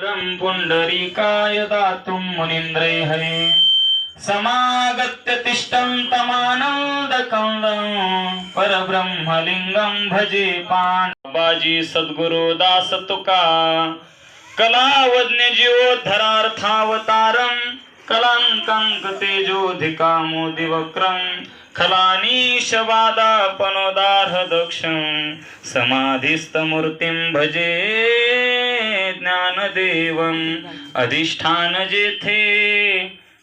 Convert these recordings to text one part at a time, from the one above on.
परं पुण्डरीकाय दातुं मुनीन्द्रै हरे समागत्य तिष्ठन्तमानन्दकन्दं परब्रह्मलिङ्गं भजे पान बाजी सद्गुरु दास तुका कलावज्ञ जीवोद्धरार्थावतारं कलाङ्कङ्क दक्षं समाधिस्थमूर्तिं भजे ज्ञानदेवम् अधिष्ठान जेथे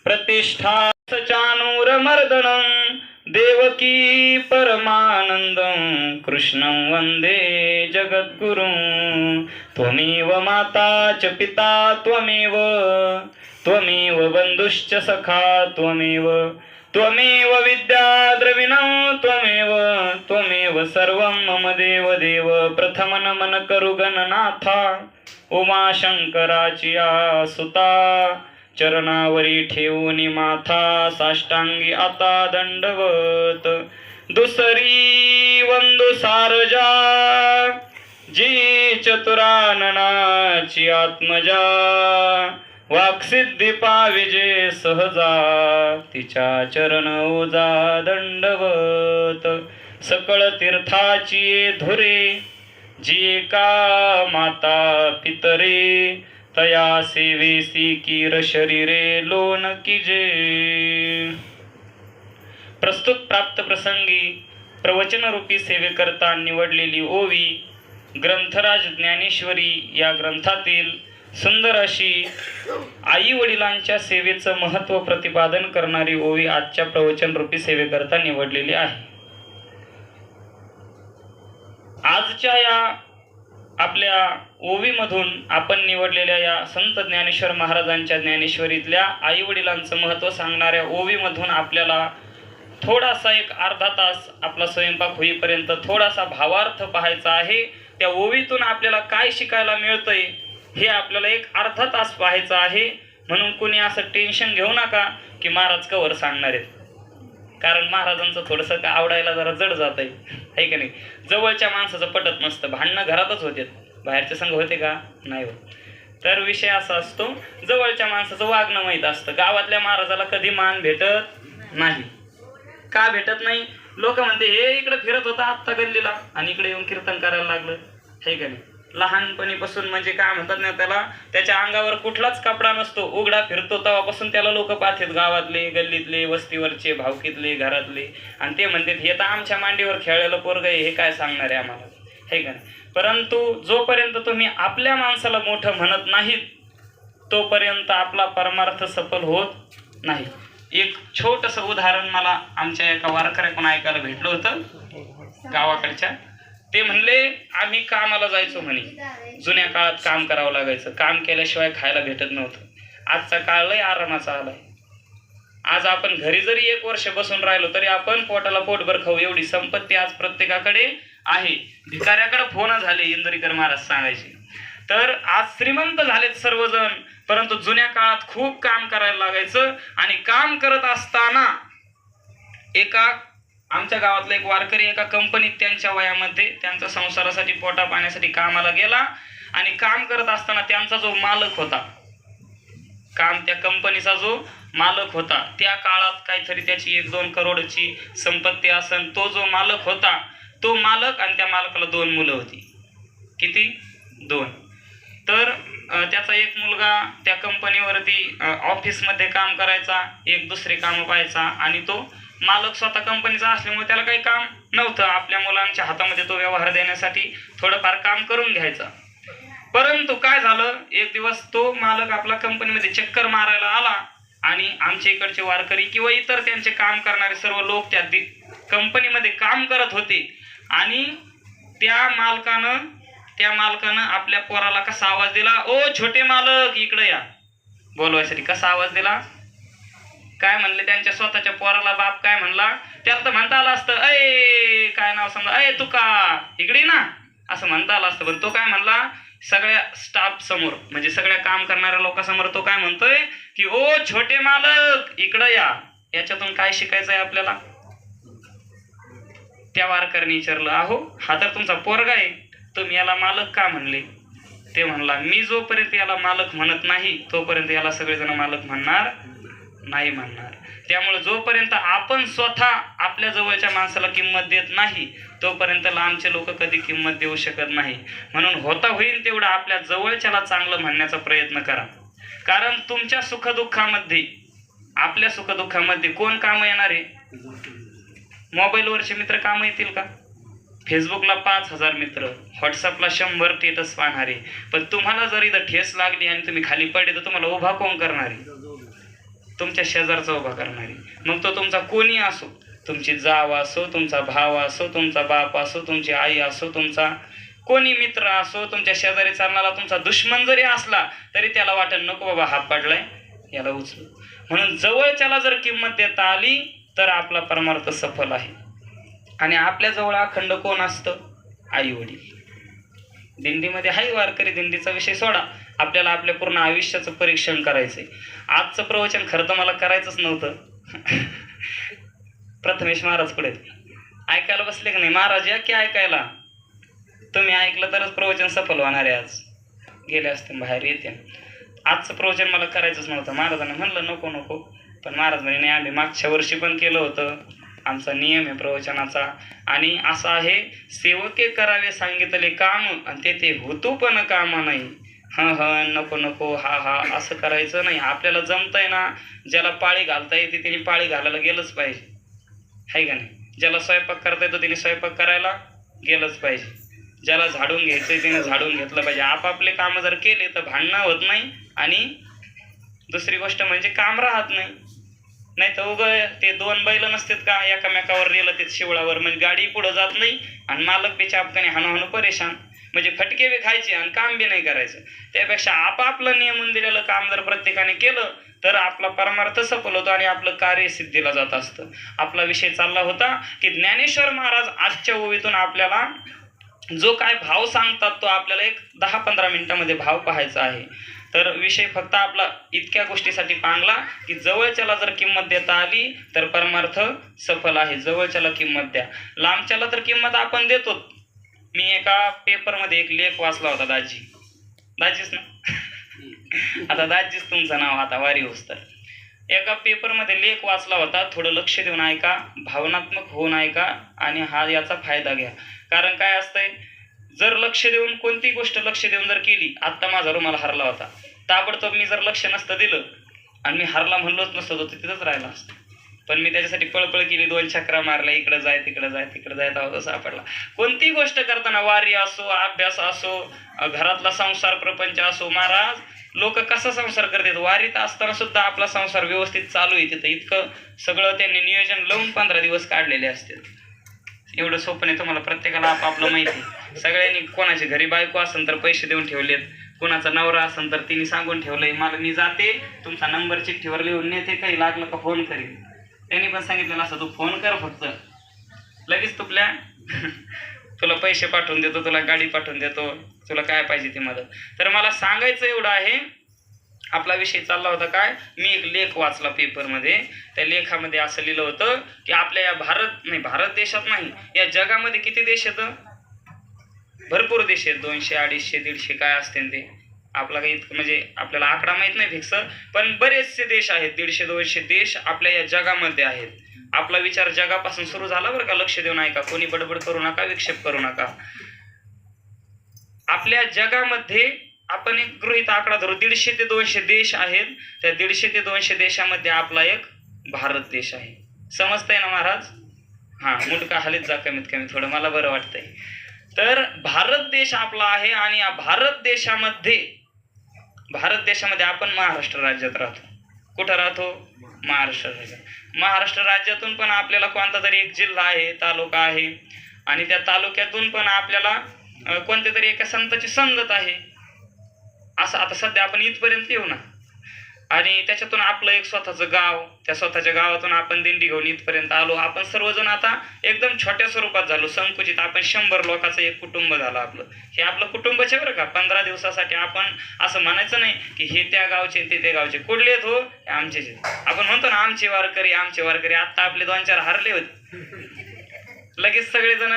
प्रतिष्ठा चानूरमर्दनं देवकी परमानन्दं कृष्णं वन्दे जगद्गुरुं। त्वमेव माता च पिता त्वमेव त्वमेव बन्धुश्च सखा त्वमेव त्वमेव विद्या द्रविणं त्वमेव त्वमेव सर्वं मम देव देव प्रथम नमन करू गणनाथा उमाशंकराची सुता। चरणावरी ठेवून माथा साष्टांगी आता दंडवत। दुसरी वंदु सारजा जी चतुराननाची आत्मजा। वाक्सिद्धिपा विजय सहजा तिच्या चरण ओजा दंडवत. सकळ तीर्थाची धुरे जी का माता पितरे तया सेवेसी किर शरीरे लोन किजे. प्रस्तुत प्राप्त प्रसंगी प्रवचनरूपी सेवेकरता निवडलेली ओवी ग्रंथराज ज्ञानेश्वरी या ग्रंथातील सुंदर अशी आई वडिलांच्या सेवेचं महत्त्व प्रतिपादन करणारी ओवी आजच्या प्रवचनरूपी सेवेकरता निवडलेली आहे. आजच्या या आपल्या ओवीमधून आपण निवडलेल्या या संत ज्ञानेश्वर महाराजांच्या ज्ञानेश्वरीतल्या आई वडिलांचं महत्त्व सांगणाऱ्या ओवीमधून आपल्याला थोडासा एक अर्धा तास आपला स्वयंपाक होईपर्यंत थोडासा भावार्थ पाहायचा आहे. त्या ओवीतून आपल्याला काय शिकायला मिळतंय? हे आपल्याला एक अर्धा तास पाहायचं आहे. म्हणून कुणी असं टेन्शन घेऊ नका की महाराज कवर सांगणार आहेत. कारण महाराजांचं थोडंसं का आवडायला जरा जड जात आहे है का नाही? जवळच्या माणसाचं पटत नसतं. भांडणं घरातच होते बाहेरचे संघ होते का? नाही होत. तर विषय असा असतो जवळच्या माणसाचं वागणं माहीत असतं. गावातल्या महाराजाला कधी मान भेटत नाही. का भेटत नाही? लोक म्हणते हे इकडे फिरत होता आत्ता गल्लीला. आणि इकडे येऊन कीर्तन करायला लागलं. हे का नाही? लहानपणीपासून म्हणजे काय म्हणतात ना त्याला त्याच्या अंगावर कुठलाच कपडा नसतो उघडा फिरतो. तेव्हापासून त्याला लोक पाहतात गावातले गल्लीतले वस्तीवरचे भावकीतले घरातले. आणि ते म्हणतात हे तर आमच्या मांडीवर खेळलेलं पोरग हे काय सांगणार आहे आम्हाला? हे का नाही? परंतु जोपर्यंत तुम्ही आपल्या माणसाला मोठं म्हणत नाहीत तोपर्यंत आपला परमार्थ सफल होत नाही. एक छोटंसं उदाहरण मला आमच्या एका वारकऱ्याकडून ऐकायला भेटलं होतं गावाकडच्या. ते म्हणले आम्ही कामाला जायचो म्हणे. जुन्या काळात काम करावं लागायचं. काम केल्याशिवाय खायला भेटत नव्हतं. आजचा काळ लय आरामाचा आलाय. आज आपण घरी जरी एक वर्ष बसून राहिलो तरी आपण पोटाला पोटभर खाऊ. एवढी संपत्ती आज प्रत्येकाकडे आहे. भिकाऱ्याकडे फोन झाले इंद्रीकर महाराज सांगायचे. तर आज श्रीमंत झालेत सर्वजण परंतु जुन्या काळात खूप काम करायला लागायचं आणि काम करत असताना एका आमच्या गावातला एक वारकरी एका कंपनीत त्यांच्या वयामध्ये त्यांचा संसारासाठी पोटा पाण्यासाठी कामाला गेला आणि काम करत असताना त्यांचा जो मालक होता काम त्या कंपनीचा जो मालक होता त्या काळात काहीतरी त्याची एक दोन करोडची संपत्ती असन तो जो मालक होता तो मालक आणि त्या मालकाला दोन मुलं होती. किती? दोन. तर त्याचा एक मुलगा त्या कंपनीवरती ऑफिसमध्ये काम करायचा एक दुसरे कामं पाहायचा आणि तो मालक स्वतः कंपनीचा असल्यामुळे त्याला काही काम नव्हतं. आपल्या मुलांच्या हातामध्ये तो व्यवहार देण्यासाठी थोडंफार काम करून घ्यायचा. परंतु काय झालं? एक दिवस तो मालक आपला कंपनीमध्ये चक्कर मारायला आला आणि आमच्या इकडचे वारकरी किंवा इतर त्यांचे काम करणारे सर्व लोक त्या दि- कंपनीमध्ये काम करत होते आणि त्या मालकानं त्या मालकानं आपल्या पोराला कसा आवाज दिला? ओ छोटे मालक इकडे या. बोलवायसाठी कसा आवाज दिला? काय म्हणले त्यांच्या स्वतःच्या पोराला? बाप काय म्हणला? त्याला तर म्हणता आलं असतं अय काय नाव समजा? अय तुका इकडे ना. असं म्हणता आलं असतं. पण तो काय म्हणला? सगळ्या स्टाफ समोर म्हणजे सगळ्या काम करणाऱ्या लोकांसमोर तो काय म्हणतोय की ओ छोटे मालक इकडं या. याच्यातून काय शिकायचं आहे आपल्याला? त्या वारकरणी विचारलं अहो हा तर तुमचा पोरगा आहे. तुम्ही याला मालक का म्हणले? ते म्हणला मी जोपर्यंत याला मालक म्हणत नाही तोपर्यंत याला सगळेजण मालक म्हणणार नाही म्हणणार. त्यामुळे जोपर्यंत आपण स्वतः आपल्या जवळच्या माणसाला किंमत देत नाही तोपर्यंत लांबचे लोक कधी किंमत देऊ शकत नाही. म्हणून होता होईल तेवढं आपल्या जवळच्याला चांगलं म्हणण्याचा प्रयत्न करा. कारण तुमच्या सुखदुःखामध्ये आपल्या सुखदुःखामध्ये कोण कामं येणार? आहे मोबाईलवरचे मित्र कामं येतील का? फेसबुकला पाच हजार मित्र व्हॉट्सअपला शंभर टेटस पाहणारे. पण तुम्हाला जर इथं ठेस लागली आणि तुम्ही खाली पडले तर तुम्हाला उभा कोण करणारे? तुमच्या शेजारचा उभा करणारी. मग तो तुमचा कोणी असो तुमची जाव असो तुमचा भाव असो तुमचा बाप असो तुमची आई असो तुमचा कोणी मित्र असो तुमच्या शेजारी चालणारा तुमचा दुश्मन जरी असला तरी त्याला वाटेल नको बाबा हात पाडलाय याला उचलू. म्हणून जवळच्याला जर किंमत देता आली तर आपला परमार्थ सफल आहे. आणि आपल्याजवळ अखंड कोण असतं? आई वडील. दिंडीमध्ये हाय वारकरी दिंडीचा विषय सोडा. आपल्याला आपल्या पूर्ण आयुष्याचं परीक्षण करायचंय. आजचं प्रवचन खरं तर मला करायचंच नव्हतं. प्रथमेश महाराज पुढे. ऐकायला बसले की नाही? महाराज या की ऐकायला? तुम्ही ऐकलं तरच प्रवचन सफल होणार आहे आज. गेले असते बाहेर येते. आजचं प्रवचन मला करायचंच नव्हतं. महाराजांनी म्हणलं नको नको. पण महाराज म्हणे नाही आम्ही मागच्या वर्षी पण केलं होतं. आमचा नियम आहे प्रवचनाचा. आणि असा आहे सेवके करावे सांगितले काम आणि ते ते होतो पण काम नाही. हं हं नको नको हा हा असं करायचं नाही. आपल्याला जमतंय ना ज्याला पाळी घालता येते त्याने पाळी घालायला गेलंच पाहिजे. आहे का नाही? ज्याला स्वयंपाक करता येतो त्याने स्वयंपाक करायला गेलंच पाहिजे. ज्याला झाडून घ्यायचंय त्याने झाडून घेतलं पाहिजे. आपापले कामं जर केले तर भांडणं होत नाही. आणि दुसरी गोष्ट म्हणजे काम राहत नाही. नाही तर उग ते दोन बैल नसतात का एकामेकावर रेलं ते शिवळावर. म्हणजे गाडी पुढं जात नाही आणि मालक बी चापकाने हनुहनु परेशान. म्हणजे फटके बी खायचे आणि काम बी नाही करायचं. त्यापेक्षा आपापलं नियमून दिलेलं काम जर प्रत्येकाने केलं तर आपला परमार्थ सफल होतो आणि आपलं कार्य सिद्धीला जात असतं. आपला विषय चालला होता की ज्ञानेश्वर महाराज आजच्या ओवीतून आपल्याला जो काय भाव सांगतात तो आपल्याला एक दहा पंधरा मिनिटामध्ये भाव पाहायचा आहे. तर विषय फक्त आपला इतक्या गोष्टीसाठी पांगला की जवळच्याला जर किंमत देता आली तर परमार्थ सफल आहे. जवळच्याला किंमत द्या. लांबच्याला तर किंमत आपण देतो मी एका पेपरमध्ये एक लेख वाचला होता दाजी. दाजीच ना? आता दाजीच तुमचं नाव आता वारी होस तर. एका पेपरमध्ये लेख वाचला होता थोडं लक्ष देऊन ऐका भावनात्मक होऊन ऐका आणि हा याचा फायदा घ्या. कारण काय असतंय? जर लक्ष देऊन कोणती गोष्ट लक्ष देऊन जर केली आत्ता माझा रुमाल हरला होता. ताबडतोब मी जर लक्ष नसतं दिलं आणि मी हरला म्हणलोच नसतो तर तिथंच राहिला असतो. पण मी त्याच्यासाठी पळपळ केली दोन चक्रा मारल्या इकडं जाय तिकडं जाय तिकडं जाय तेव्हा तो सापडला. कोणतीही गोष्ट करताना वारी असो अभ्यास असो घरातला संसार प्रपंच असो महाराज लोक कसा संसार करतात? वारीत असताना सुद्धा आपला संसार व्यवस्थित चालू आहे. तिथं इतकं सगळं त्यांनी नियोजन लावून पंधरा दिवस काढलेले असतात. एवढं सोपं आहे तुम्हाला प्रत्येकाला आपापलं माहिती आहे. सगळ्यांनी कोणाच्या घरी बायको असेल तर पैसे देऊन ठेवलेत कोणाचा नवरा असेल तर तिने सांगून ठेवलंय मला मी जाते तुमचा नंबर चिठ्ठीवर लिहून नेते काही लागलं का फोन करीन. त्यांनी पण सांगितलेलं असं तू फोन कर फक्त. लगेच तुपल्या तुला पैसे पाठवून देतो तुला गाडी पाठवून देतो तुला काय पाहिजे ती मदत. तर मला सांगायचं एवढं आहे आपला विषय चालला होता काय मी एक लेख वाचला पेपरमध्ये त्या लेखामध्ये असं लिहिलं होतं की आपल्या या भारत नाही भारत देशात नाही या जगामध्ये किती देश येतं भरपूर देश आहेत दोनशे अडीचशे दीडशे काय असतील ते. आपला काही इतकं म्हणजे आपल्याला आकडा माहीत नाही फिक्स पण बरेचसे देश आहेत दीडशे दोनशे देश आपल्या या जगामध्ये आहेत. आपला विचार जगापासून सुरू झाला बरं का लक्ष देऊन ऐका कोणी बडबड करू नका विक्षेप करू नका. आपल्या जगामध्ये आपण एक गृहित आकडा धरू दीडशे ते दोनशे देश आहेत. त्या दीडशे ते दोनशे देशामध्ये आपला एक भारत देश आहे. समजतंय ना महाराज? हां मुंडका हालीत जा कमीत कमी थोडं मला बरं वाटतंय. तर भारत देश आपला आहे आणि या भारत देशामध्ये भारत देशामध्ये आपण महाराष्ट्र राज्यात राहतो. कुठं राहतो? महाराष्ट्र राज्यात. महाराष्ट्र राज्यातून पण आपल्याला कोणता तरी एक जिल्हा आहे तालुका आहे. आणि त्या तालुक्यातून पण आपल्याला कोणत्या तरी एका संताची संगत आहे. असं आता सध्या आपण इथपर्यंत येऊ ना. आणि त्याच्यातून आपलं एक स्वतःचं गाव त्या स्वतःच्या गावातून आपण दिंडी घेऊन इथपर्यंत आलो. आपण सर्वजण आता एकदम छोट्या स्वरूपात झालो. संकुचित आपण शंभर लोकांचं एक कुटुंब झालं आपलं. हे आपलं कुटुंबच आहे बरं का पंधरा दिवसासाठी आपण असं म्हणायचं नाही की हे त्या गावचे ते त्या गावचे. कुठले आहेत हो? हे आमचेच आपण म्हणतो ना आमचे वारकरी आमचे वारकरी. आत्ता आपले दोन चार हारले होते. लगेच सगळेजण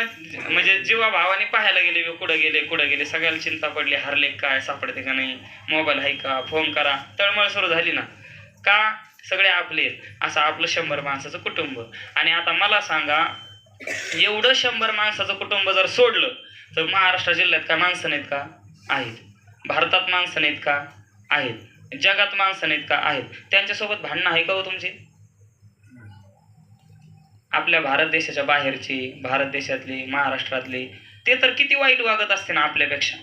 म्हणजे जीवा भावाने पाहायला गेले कुठं गेले कुठं गेले सगळ्याला चिंता पडली हरले काय सापडते का नाही मोबाईल आहे का फोन करा तळमळ सुरू झाली ना. का सगळे आपले आहेत. असं आपलं शंभर माणसाचं कुटुंब. आणि आता मला सांगा एवढं शंभर माणसाचं कुटुंब जर सोडलं तर महाराष्ट्र जिल्ह्यात काय माणसं नाहीत का? आहेत. भारतात माणसं नाहीत का? आहेत. जगात माणसं नाहीत का? आहेत. त्यांच्यासोबत भांडणं आहे का हो तुमची? आपल्या भारत देशाच्या बाहेरची भारत देशातली महाराष्ट्रातली ते तर किती वाईट वागत असते ना आपल्यापेक्षा.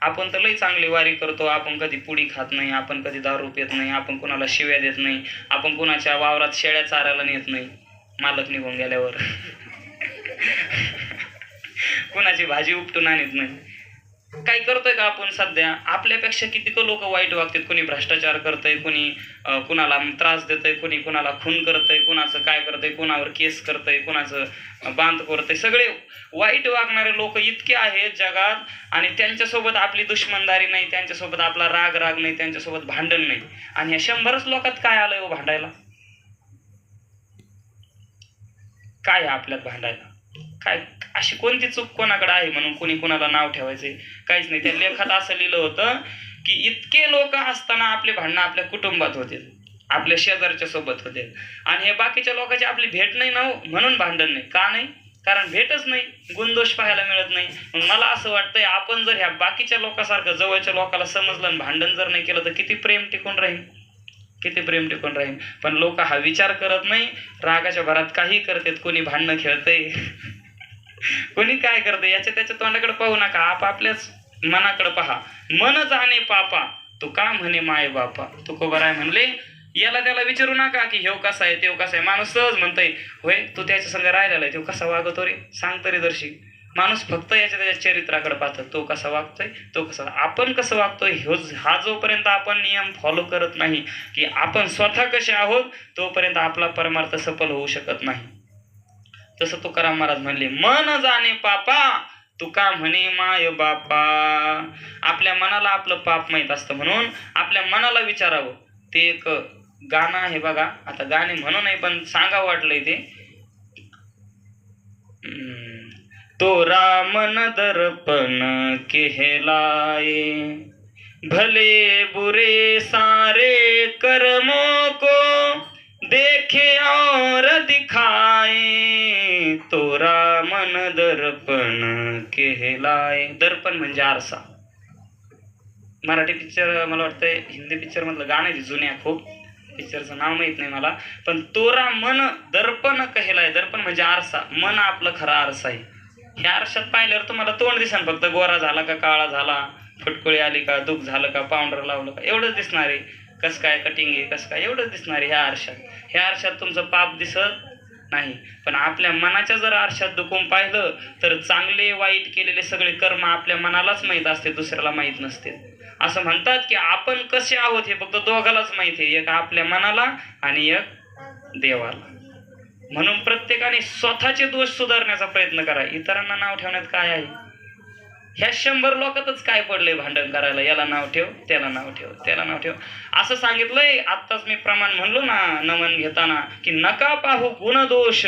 आपण तर लई चांगली वारी करतो आपण कधी पुडी खात नाही आपण कधी दारू पित नाही आपण कुणाला शिव्या देत नाही आपण कुणाच्या वावरात शेळ्या चारायला नेत नाही. मालक निघून गेल्यावर. कुणाची भाजी उपटून आणत नाही. काय करतोय का आपण सध्या? आपल्यापेक्षा कितीक लोक वाईट वागतात? कोणी भ्रष्टाचार करतंय कोणी कुणाला त्रास देतंय कोणी कुणाला खून करतंय कुणाचं काय करतंय कुणावर केस करतंय कुणाचं बांध करतंय. सगळे वाईट वागणारे लोक इतके आहेत जगात आणि त्यांच्यासोबत आपली दुश्मनदारी नाही त्यांच्यासोबत आपला राग राग नाही त्यांच्यासोबत भांडण नाही. आणि या शंभरच लोकात काय आलंय हो भांडायला? काय आहे आपल्यात भांडायला? काय अशी कोणती चूक कोणाकडे आहे म्हणून कोणी कोणाला नाव ठेवायचे काहीच नाही. त्या लेखात असं लिहिलं होतं की इतके लोक असताना आपले भांडणं आपल्या कुटुंबात होते आपल्या शेजारच्या सोबत होते आणि हे बाकीच्या लोकांची आपली भेट नाही ना हो, म्हणून भांडण नाही. का नाही? कारण भेटच नाही. गुणदोष पाहायला मिळत नाही. मग मला असं वाटतंय आपण जर ह्या बाकीच्या लोकांसारखं जवळच्या लोकांना समजलं आणि भांडण जर नाही केलं तर किती प्रेम टिकून राहील? किती प्रेम टिकून राहील पण लोक हा विचार करत नाही रागाच्या भरात काही करतात कोणी भांडणं खेळतंय. कोणी काय करते याच्या त्याच्या तोंडाकडे पाहू नका. आपापल्याच मनाकडे पहा. मन जाणे पापा. तू का म्हणे माय बापा? तू आहे म्हणले? याला त्याला विचारू नका की हेव कसा आहे तेव कसा आहे. माणूस सहज म्हणतोय होय तू त्याच्या संग राहिलेला आहे तो कसा वागतो रे? सांग तरी दर्शी. माणूस फक्त याच्या त्याच्या चरित्राकडे पाहतो. तो कसा वागतोय तो कसा आपण कसं वागतोय ह्यो हा जोपर्यंत आपण नियम फॉलो करत नाही की आपण स्वतः कसे आहोत तोपर्यंत आपला परमार्थ सफल होऊ शकत नाही. तसं तुकाराम महाराज म्हणले मन जाणे पापा तुका म्हणे माय बापा. आपल्या मनाला आपलं पाप माहीत असतं म्हणून आपल्या मनाला विचारावं. ते एक गाणं आहे बघा आता गाणे म्हणू नाही पण सांगा वाटलंय ते. हम्म. तो रामन दर्पण केहलाए। भले बुरे सारे कर्मों को देखे और दिखाए तो रामन दर्पण केहलाए। दर्पण म्हणजे आरसा। मराठी पिक्चर मला वाटतं हिंदी पिक्चर मधलं गाणं आहे जुन्या खूप. पिक्चरचं नाव माहीत नाही मला. पण तोरा मन दर्पण कहेलाय दर्पण म्हणजे आरसा. मन आपलं खरा आरसा आहे. ह्या आरशात पाहिल्यावर तुम्हाला तोंड दिसन फक्त गोरा झाला का काळा झाला फुटकुळी आली का दुःख झालं का पावडर लावलं का एवढंच दिसणार आहे. कसं काय कटिंग आहे कसं काय एवढंच दिसणार आहे ह्या आरशात. ह्या आरशात तुमचं पाप दिसत नाही. पण आपल्या मनाच्या जर आरशात दुखून पाहिलं तर चांगले वाईट केलेले सगळे कर्म आपल्या मनालाच माहीत असते दुसऱ्याला माहीत नसते. असं म्हणतात की आपण कसे आहोत हे फक्त दोघालाच माहिती आहे एक आपल्या मनाला आणि एक देवाला. म्हणून प्रत्येकाने स्वतःचे दोष सुधारण्याचा प्रयत्न करा. इतरांना नाव ठेवण्यात काय आहे? ह्या शंभर लोकातच काय पडलंय भांडण करायला? याला नाव ठेव त्याला नाव ठेव त्याला नाव ठेव. असं सांगितलंय आत्ताच मी प्रमाण म्हणलो ना नमन घेताना की नका पाहू गुणदोष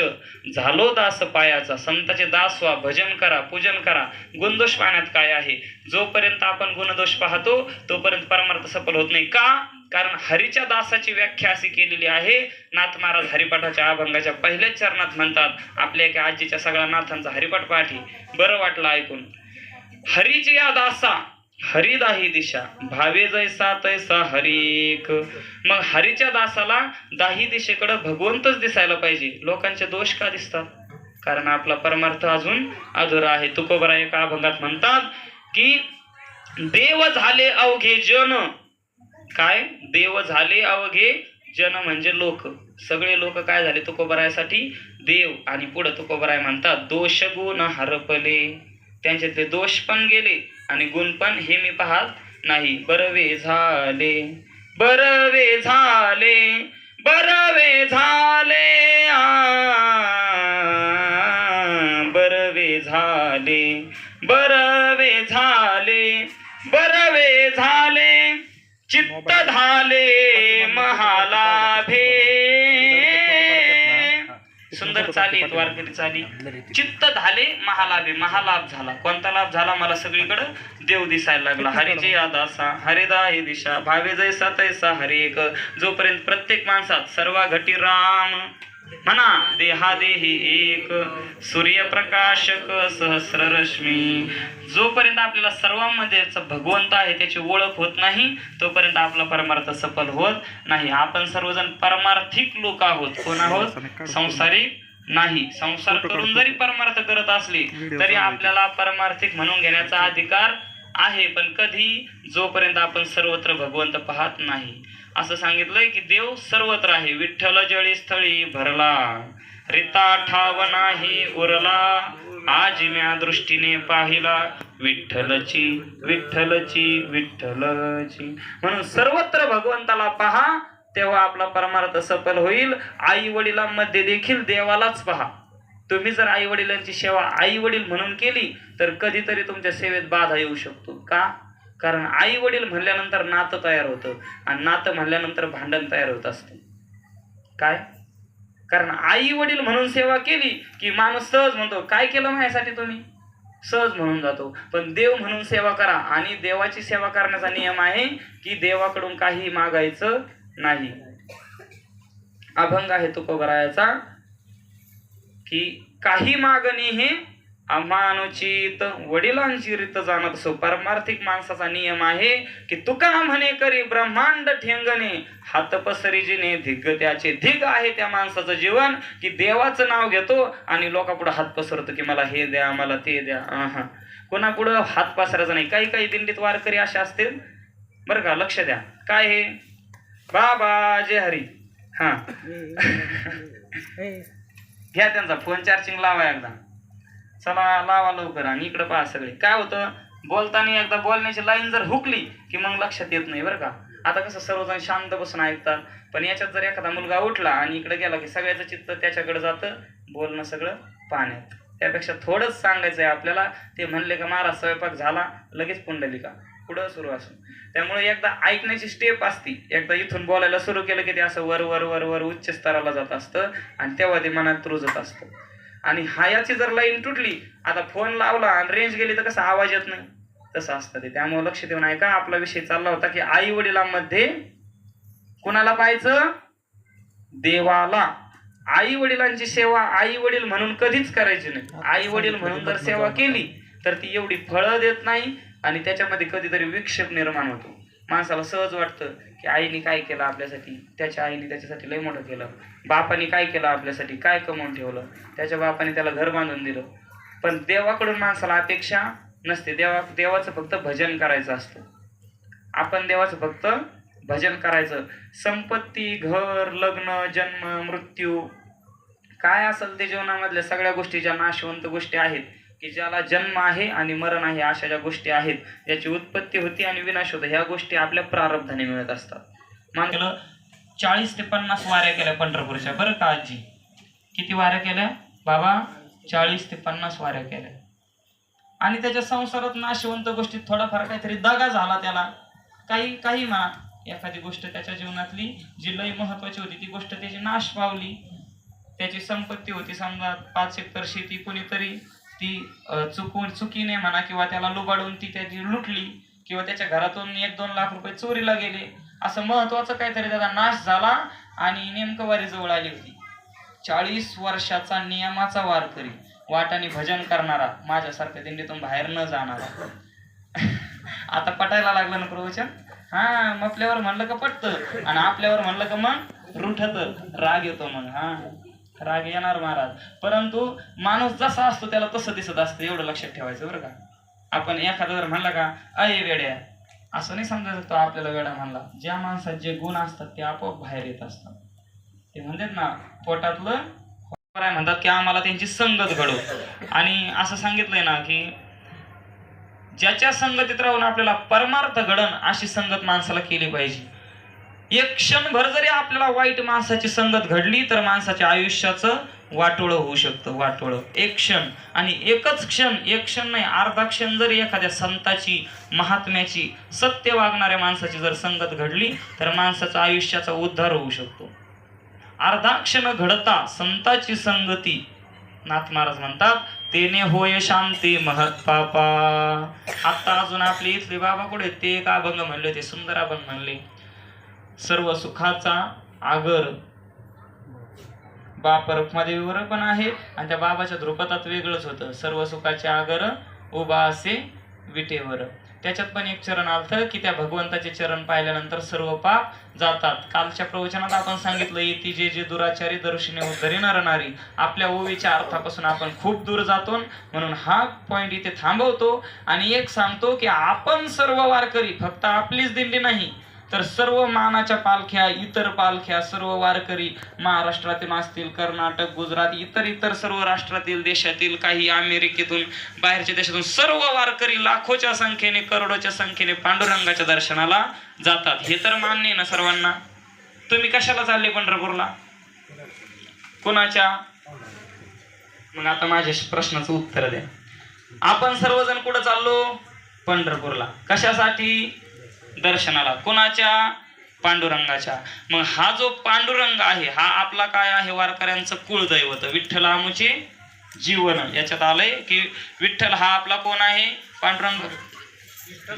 झालो दास पायाचा संताचे दास व्हा भजन करा पूजन करा. गुणदोष पाहण्यात काय आहे? जोपर्यंत आपण गुणदोष पाहतो तोपर्यंत परमार्थ सफल होत नाही. का? कारण हरीच्या दासाची व्याख्या अशी केलेली आहे. नाथ महाराज हरिपाठाच्या अभंगाच्या पहिल्याच चरणात म्हणतात आपल्या एका आजीच्या सगळ्या नाथांचा हरिपाठ पाठी. बरं वाटलं ऐकून. हरीची या दासा हरिदाही दिशा. भावे जैसा तैसा हरिक. मग हरीच्या दासाला दाही दिशेकडे भगवंतच दिसायला पाहिजे. लोकांचे दोष का दिसतात? कारण आपला परमार्थ अजून अधुरा आहे. तुकोबरा एका अभंगात म्हणतात की देव झाले अवघे जन काय? देव झाले अवघे जन म्हणजे लोक. सगळे लोक काय झाले? तुकोबरायासाठी देव आणि पुढे तुकोबराय म्हणतात दोष गुण हरपले. त्यांच्यातले दोष पण गेले आणि गुण पण हे मी पाहत नाही. बरवे झाले बरवे झाले बरवे झाले चाली वारकरी चाली चित्त झाले महालाभे महालाभ झाला. कोणता लाभ झाला? मला सगळीकडं देव दिसायला लागला. हरीचे दासा हरिदा हे दिशा. भावे जैसा तैसा हरे एक. जोपर्यंत प्रत्येक माणसात सर्व घटी राम म्हणा देहादेही एक. सूर्यप्रकाशक सहस्र रश्मी. जोपर्यंत आपल्याला सर्वांमध्ये भगवंत आहे त्याची ओळख होत नाही तोपर्यंत आपला परमार्थ सफल होत नाही. आपण सर्वजण परमार्थिक लोक आहोत. कोण आहोत? संसारिक नाही. संसार करून जरी परमार्थ करत असली तरी आपल्याला परमार्थिक म्हणून घेण्याचा अधिकार आहे पण कधी जोपर्यंत आपण सर्वत्र भगवंत पाहत नाही. असं सांगितलंय की देव सर्वत्र आहे. विठ्ठल जळी स्थळी भरला रिता ठाव नाही उरला. आज म्या दृष्टीने पाहिला विठ्ठलची विठ्ठलची विठ्ठलची. म्हणून सर्वत्र भगवंताला पहा तेव्हा आपला परमार्थ सफल होईल. आई वडिलांमध्ये देखील देवालाच पहा. तुम्ही जर आई वडिलांची सेवा आई वडील म्हणून केली तर कधीतरी तुमच्या सेवेत बाधा येऊ शकतो. का? कारण आई वडील म्हणल्यानंतर नातं तयार होतं आणि नातं म्हणल्यानंतर भांडण तयार होत असतं. काय? कारण आई वडील म्हणून सेवा केली की माणूस सहज म्हणतो काय केलं माझ्यासाठी तुम्ही? सहज म्हणून जातो. पण देव म्हणून सेवा करा आणि देवाची सेवा करण्याचा नियम आहे की देवाकडून काही मागायचं नाही. अभंग आहे तुकोबरायाचा की काही मागणी हे अमानुचित वडिलांची रीत जाणत असो. परमार्थिक माणसाचा नियम आहे की तुका म्हणे करी ब्रह्मांड ठेंगणे हात पसरीजीने धिग त्याचे धिग आहे त्या माणसाचं जीवन की देवाचं नाव घेतो आणि लोकापुढं हात पसरतो की मला हे द्या मला ते द्या. हा कोणापुढं हात पसरायचा नाही. काही काही दिंडीत वारकरी असे असतील. बरं का? लक्ष द्या. काय हे? बाबा जय हरी. हा. घ्या त्यांचा फोन चार्जिंग लावा एकदा. चला लावा लवकर आणि इकडे पहा सगळे. काय होतं? बोलताना एकदा बोलण्याची लाईन जर हुकली की मग लक्षात येत नाही बरं का. आता कसं सर्वजण शांत बसून ऐकतात. पण याच्यात जर एखादा मुलगा उठला आणि इकडे गेला की सगळ्याचं चित्त त्याच्याकडे जातं बोलणं सगळं पाण्यात. त्यापेक्षा थोडंच सांगायचं आहे आपल्याला. ते म्हणले का महाराज स्वयंपाक झाला. लगेच पुंडलिका पुढं सुरू असं. त्यामुळे एकदा ऐकण्याची स्टेप असती. एकदा इथून बोलायला सुरू केलं की ते असं वर वर वर वर उच्च स्तराला जात असतं आणि तेव्हा ते मनात रुजत असतं. आणि हायाची जर लाईन तुटली आता फोन लावला आणि रेंज गेली तर कसं आवाज येत नाही? तसं असतं ते. त्यामुळे लक्ष देऊन ऐका आपला विषय चालला होता की आई वडिलांमध्ये कुणाला पाहायचं? देवाला. आई वडिलांची सेवा आई वडील म्हणून कधीच करायची नाही. आई वडील म्हणून जर सेवा केली तर ती एवढी फळं देत नाही आणि त्याच्यामध्ये कधीतरी विक्षेप निर्माण होतो. माणसाला सहज वाटतं की आईने काय केलं आपल्यासाठी? त्याच्या आईने त्याच्यासाठी लय मोठं केलं. बापाने काय केलं आपल्यासाठी? काय कमवून ठेवलं? त्याच्या बापाने त्याला घर बांधून दिलं. पण देवाकडून माणसाला अपेक्षा नसते. देवा देवाचं फक्त भजन करायचं असतं. आपण देवाचं फक्त भजन करायचं. संपत्ती घर लग्न जन्म मृत्यू काय असेल ते जीवनामधल्या सगळ्या गोष्टी ज्या नाशवंत गोष्टी आहेत की ज्याला जन्म आहे आणि मरण आहे अशा ज्या गोष्टी आहेत ज्याची उत्पत्ती होती आणि विनाश होतो ह्या गोष्टी आपल्या प्रारब्धाने मिळत असतात. मान केलं चाळीस ते पन्नास वाऱ्या केल्या पंढरपूरच्या. बरं का आजी? किती वाऱ्या केल्या? बाबा चाळीस ते पन्नास वाऱ्या केल्या. आणि त्याच्या संसारात नाशवंत गोष्टीत थोडाफार काहीतरी दगा झाला त्याला. काही काही म्हणा. एखादी गोष्ट त्याच्या जीवनातली जी लय महत्वाची होती ती गोष्ट त्याची नाश पावली. त्याची संपत्ती होती समजा पाच एकर शेती कोणीतरी ती चुकून चुकीने म्हणा किंवा त्याला लुबाडून ती त्याची लुटली किंवा त्याच्या घरातून एक दोन लाख रुपये चोरीला गेले असं महत्वाचं काहीतरी त्याचा नाश झाला आणि नेमकं वारी जवळ आली होती. चाळीस वर्षाचा नियमाचा वारकरी वाटाने भजन करणारा माझ्यासारख्या दिंडीतून बाहेर न जाणारा. आता पटायला लागलं ना प्रवचन? हा आपल्यावर म्हणलं का पटतं आणि आपल्यावर म्हणलं का मग रुठत? राग येतो मग हा. राग येणार महाराज. परंतु माणूस जसा असतो त्याला तसं दिसत असतं एवढं लक्षात ठेवायचं बरं का. आपण एखादा जर म्हणला का अय वेड्या असं नाही समजायचं तो आपल्याला वेडा म्हणला. ज्या माणसात जे गुण असतात ते आपोआप बाहेर येत असतात. ते म्हणतात ना पोटातलं काय म्हणतात की आम्हाला त्यांची संगत घडव आणि असं सांगितलंय ना की ज्याच्या संगतीत राहून आपल्याला परमार्थ घडण अशी संगत माणसाला केली पाहिजे. एक क्षणभर जरी आपल्याला वाईट माणसाची संगत घडली तर माणसाच्या आयुष्याचं वाटोळं होऊ शकतं वाटोळं. एक क्षण आणि एकच क्षण एक क्षण नाही अर्धा क्षण जरी एखाद्या संताची महात्म्याची सत्य वागणाऱ्या माणसाची जर संगत घडली तर माणसाचा आयुष्याचा उद्धार होऊ शकतो. अर्धा क्षण घडता संताची संगती नाथ महाराज म्हणतात तेने होय शांती महत पापा. आता अजून आपले इथले बाबा कुठे ते एक अभंग म्हणले ते सुंदर अभंग म्हणले. सर्व सुखाचा आगर. बाप रुक्मादेवीवर पण आहे. आणि त्या बाबाच्या ध्रुपदात वेगळंच होतं. सर्व सुखाचे आगर उभा असे विटेवर. त्याच्यात पण एक चरण आलतं की त्या भगवंताचे चरण पाहिल्यानंतर सर्व पाप जातात. कालच्या प्रवचनात आपण सांगितलं येती जे जे दुराचारी दर्शने उद्धरी नरणारी आपल्या ओवीच्या अर्थापासून आपण खूप दूर जातो म्हणून हा पॉइंट इथे थांबवतो आणि एक सांगतो की आपण सर्व वारकरी फक्त आपलीच दिंडी नाही तर सर्व मानाच्या पालख्या इतर पालख्या सर्व वारकरी महाराष्ट्रातून असतील कर्नाटक गुजरात इतर इतर सर्व राष्ट्रातील देशातील काही अमेरिकेतून बाहेरच्या देशातून सर्व वारकरी लाखोच्या संख्येने करोडोच्या संख्येने पांडुरंगाच्या दर्शनाला जातात. हे तर मान्य आहे ना सर्वांना? तुम्ही कशाला चालले पंढरपूरला? कुणाच्या? मग आता माझ्या प्रश्नाचं उत्तर द्या. आपण सर्वजण कुठं चाललो? पंढरपूरला. कशासाठी? दर्शनाला कोणाच्या? पांडुरंगाच्या. मग हा जो पांडुरंग आहे हा आपला काय आहे? वारकऱ्यांचं कुळदैवत विठ्ठल आमुचे जीवन. याच्यात आलंय की विठ्ठल हा आपला कोण आहे? पांडुरंग.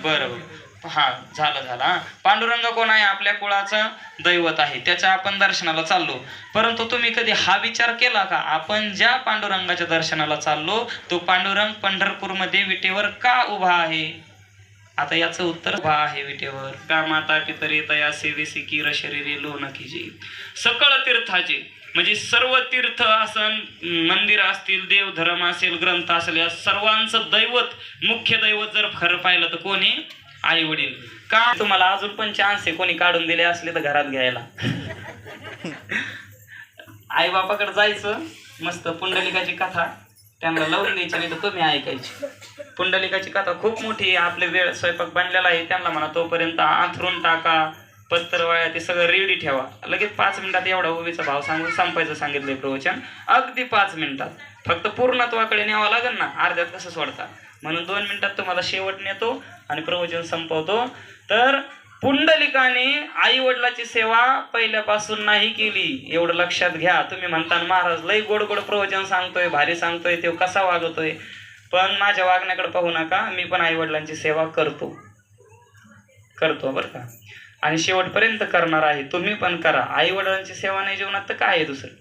बरं हा झालं झालं पांडुरंग कोण आहे? आपल्या कुळाचं दैवत आहे. त्याच्या आपण दर्शनाला चाललो. परंतु तुम्ही कधी हा विचार केला का? आपण ज्या पांडुरंगाच्या दर्शनाला चाललो तो पांडुरंग पंढरपूरमध्ये विटेवर का उभा आहे? आता याचं उत्तर उभा आहे विटेवर. का माता पितरी तया सेवेसी किर शरीरे लोन जे सकळ तीर्थाचे म्हणजे सर्व तीर्थ असन मंदिर असतील देवधर्म असेल ग्रंथ असेल या सर्वांचं दैवत मुख्य दैवत जर खरं पाहिलं तर कोणी? आई वडील का तुम्हाला अजून पण चान्स आहे कोणी काढून दिले असले तर घरात घ्यायला? आई बापाकडे जायचं. मस्त पुंडलिकाची कथा. त्यांना लावून द्यायची नाही तर ऐकायची. पुंडलिकाची कथा खूप मोठी आहे. आपले वेळ स्वयंपाक बनलेला आहे. त्यांना म्हणा तोपर्यंत आंथरून टाका पत्रवाळ्या ते सगळं रेडी ठेवा. लगेच पाच मिनिटात एवढा ओवीचा भाव सांगून संपायचं सांगितलंय प्रवचन. अगदी पाच मिनिटात. फक्त पूर्णत्वाकडे न्यावं लागेल ना? अर्ध्यात कसं सोडता? म्हणून दोन मिनिटात तुम्हाला शेवट नेतो आणि प्रवचन संपवतो. तर पुंडलिकाने आई वडिलाची सेवा पहिल्यापासून नाही केली. एवढं लक्षात घ्या. तुम्ही म्हणता महाराज लई गोड गोड प्रवचन सांगतोय भारी सांगतोय तो कसा वागतोय? पण माझ्या वागण्याकडे पाहू नका मी पण आई वडिलांची सेवा करतो. करतो बरं का? आणि शेवटपर्यंत करणार आहे. तुम्ही पण करा. आई वडिलांची सेवा नाही जीवनात तर काय आहे दुसरं?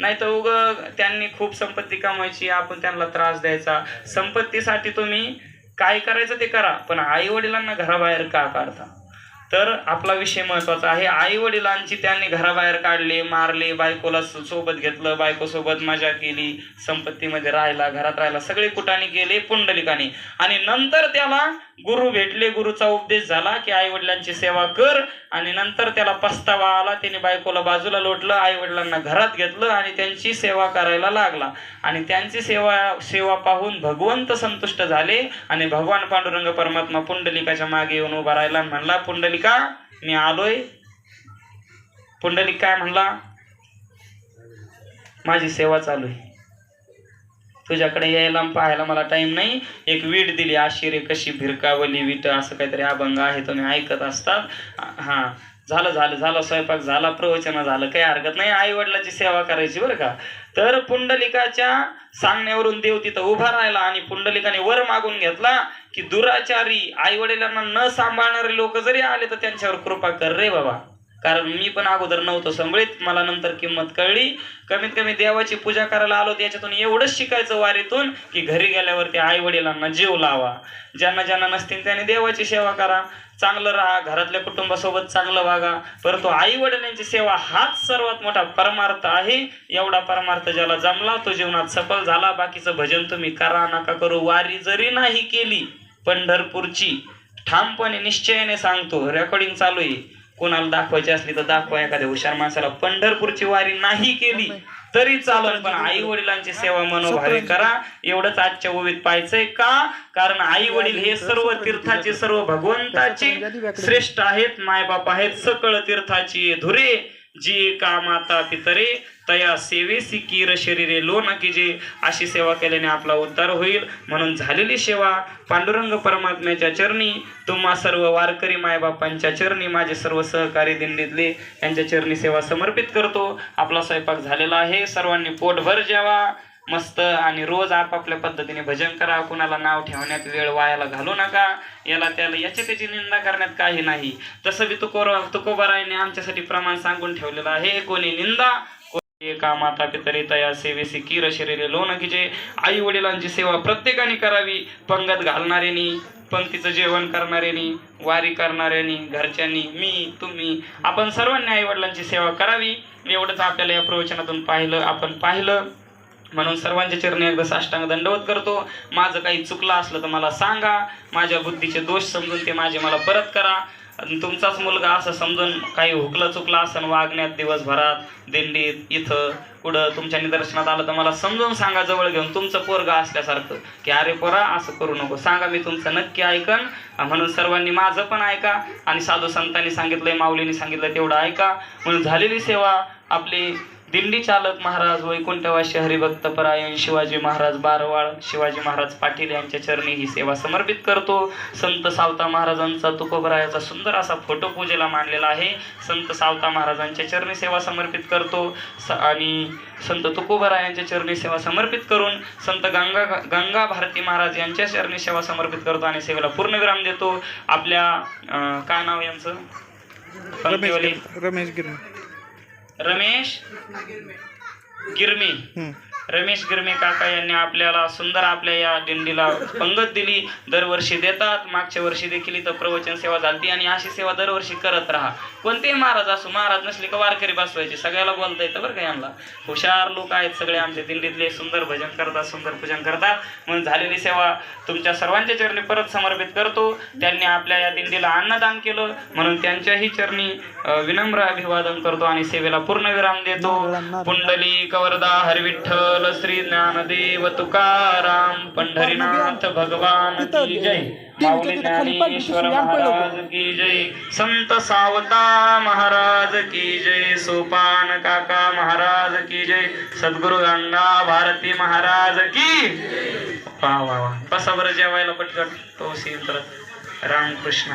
नाही तर उग त्यांनी खूप संपत्ती कमवायची आपण त्यांना त्रास द्यायचा. संपत्तीसाठी तुम्ही काय करायचं ते करा. पण आई वडिलांना घराबाहेर का काढता? तर आपला विषय महत्त्वाचा आहे. आई वडिलांची त्यांनी घराबाहेर काढले मारले बायकोला सोबत घेतलं बायकोसोबत मजा केली संपत्तीमध्ये राहिला घरात राहिला सगळे कुटाने केले पुंडलिकाने. आणि नंतर त्याला गुरु भेटले गुरुचा उपदेश झाला की आई वडिलांची सेवा कर आणि नंतर त्याला पस्तावा आला. त्याने बायकोला बाजूला लोटलं आई वडिलांना घरात घेतलं आणि त्यांची सेवा करायला लागला. आणि त्यांची सेवा सेवा पाहून भगवंत संतुष्ट झाले आणि भगवान पांडुरंग परमात्मा पुंडलिकाच्या मागे येऊन उभा राहिला म्हणला पुंडलिका मी आलोय. पुंडलिक काय म्हणला? माझी सेवा चालू आहे. तुझ्याकडे यायला पाहायला मला टाइम नाही. एक वीट दिली आशिरे कशी भिरकावली विट असं काहीतरी अभंग आहे तुम्ही ऐकत असतात. हा झालं झालं झालं स्वयंपाक झाला प्रवचन झालं काही हरकत नाही. आई वडिलाची सेवा करायची बरं का. तर पुंडलिकाच्या सांगण्यावरून देव तिथं उभा राहिला आणि पुंडलिकाने वर मागून घेतला की दुराचारी आई वडिलांना न सांभाळणारे लोक जरी आले तर त्यांच्यावर कृपा कर रे बाबा. कारण मी पण अगोदर नव्हतो संभळीत. मला नंतर किंमत कळली. कमीत कमी देवाची पूजा करायला आलो त्याच्यातून एवढंच शिकायचं वारीतून की घरी गेल्यावरती आई वडिलांना जीव लावा. ज्यांना ज्यांना नसतील त्याने देवाची सेवा करा. चांगलं राहा घरातल्या कुटुंबासोबत चांगलं वागा. परंतु आई वडिलांची सेवा हाच सर्वात मोठा परमार्थ आहे. एवढा परमार्थ ज्याला जमला तो जीवनात सफल झाला. बाकीचं भजन तुम्ही करा नका करू. वारी जरी नाही केली पंढरपूरची ठामपणे निश्चयाने सांगतो. रेकॉर्डिंग चालू आहे. कोणाला दाखवायची असली तर दाखवा एखाद्या हुशार माणसाला. पंढरपूरची वारी नाही केली तरी चालेल पण आई वडिलांची सेवा मनोभावी करा. एवढंच आजच्या ओवीत पाहायचंय का? कारण आई वडील हे सर्व तीर्थाचे सर्व भगवंताचे श्रेष्ठ आहेत मायबाप आहेत सकळ तीर्थाची धुरे. जी का माता पितरे तया सेवेसी कीर शरीरे लोन की जे अशी सेवा केल्याने आपला उद्धार होईल. म्हणून झालेली सेवा पांडुरंग परमात्म्याच्या चरणी तुम्हा सर्व वारकरी मायबापांच्या चरणी माझे सर्व सहकारी दिंडीतले यांच्या चरणी सेवा समर्पित करतो. आपला स्वयंपाक झालेला आहे. सर्वांनी पोटभर जेवा. मस्त आणि रोज आपापल्या पद्धतीने भजन करा कुणाला नाव ठेवण्यात वेळ वायाला घालू नका याला त्याला याची त्याची निंदा करण्यात काही नाही. तसं बी तुकोर तुकोबारायने आमच्यासाठी प्रमाण सांगून ठेवलेलं आहे कोणी निंदा कोणी एका माता पितरी तया सेवेसी किर शरीरे लोन की आई वडिलांची सेवा प्रत्येकाने करावी पंगत घालणाऱ्यांनी पंक्तीचं जेवण करणाऱ्यांनी वारी करणाऱ्यांनी घरच्यांनी मी तुम्ही आपण सर्वांनी आई वडिलांची सेवा करावी. एवढंच आपल्याला या प्रवचनातून पाहिलं आपण पाहिलं. म्हणून सर्वांच्या चरणी एकदा साष्टांग दंडवत करतो. माझं काही चुकलं असलं तर मला सांगा. माझ्या बुद्धीचे दोष समजून ते माझे मला परत करा. आणि तुमचाच मुलगा असं समजून काही हुकलं चुकलं असं वागण्यात दिवसभरात दिंडीत इथं कुठं तुमच्या निदर्शनात आलं तर मला समजून सांगा जवळ घेऊन. तुमचं पोरगा असल्यासारखं की अरे पोरा असं करू नको. सांगा मी तुमचं नक्की ऐकन. म्हणून सर्वांनी माझं पण ऐका. आणि साधू संतांनी सांगितलंय माऊलीने सांगितलं तेवढं ऐका. म्हणून झालेली सेवा आपली दिंडी चालक महाराज वैकुंठवासी हरिभक्त परायण शिवाजी महाराज बारवाळ शिवाजी महाराज पाटील यांच्या चरणी ही सेवा समर्पित करतो. संत सावता महाराजांचा तुकोबरायाचा सुंदर असा फोटो पूजेला मांडलेला आहे. संत सावता महाराजांच्या चरणी सेवा समर्पित करतो. स आणि संत तुकोबरायांच्या चरणी सेवा समर्पित करून संत गंगा गंगा भारती महाराज यांच्या चरणी सेवा समर्पित करतो आणि सेवेला पूर्णविराम देतो. आपल्या काय नाव यांचं? रमेश गिरणे रमेश गिरमी. रमेश गिरमे काका यांनी आपल्याला सुंदर आपल्या या दिंडीला पंगत दिली. दरवर्षी देतात. मागच्या वर्षी देखील इथं प्रवचन सेवा झाली आणि अशी सेवा दरवर्षी करत राहा. कोणतेही महाराज असो महाराज नसले का वारकरी बसवायचे? सगळ्याला बोलता येतं बरं का यांना. हुशार लोक आहेत सगळे आमच्या दिंडीतले. सुंदर भजन करतात सुंदर पूजन करतात. म्हणून झालेली सेवा तुमच्या सर्वांच्या चरणी परत समर्पित करतो. त्यांनी आपल्या या दिंडीला अन्नदान केलं. म्हणून त्यांच्याही चरणी विनम्र अभिवादन करतो आणि सेवेला पूर्ण विराम देतो. पुंडली कवरदा हरिविठ्ठल. श्री ज्ञानदेव तुकाराम पंढरीनाथ भगवान की जय. माऊली ज्ञानेश्वर महाराज की जय. संत सावता महाराज की जय. सोपान काका महाराज की जय. सद्गुरु गंगा भारती महाराज की वा वा वा. कसा बरं जेवायला पटकन? तो तर रामकृष्ण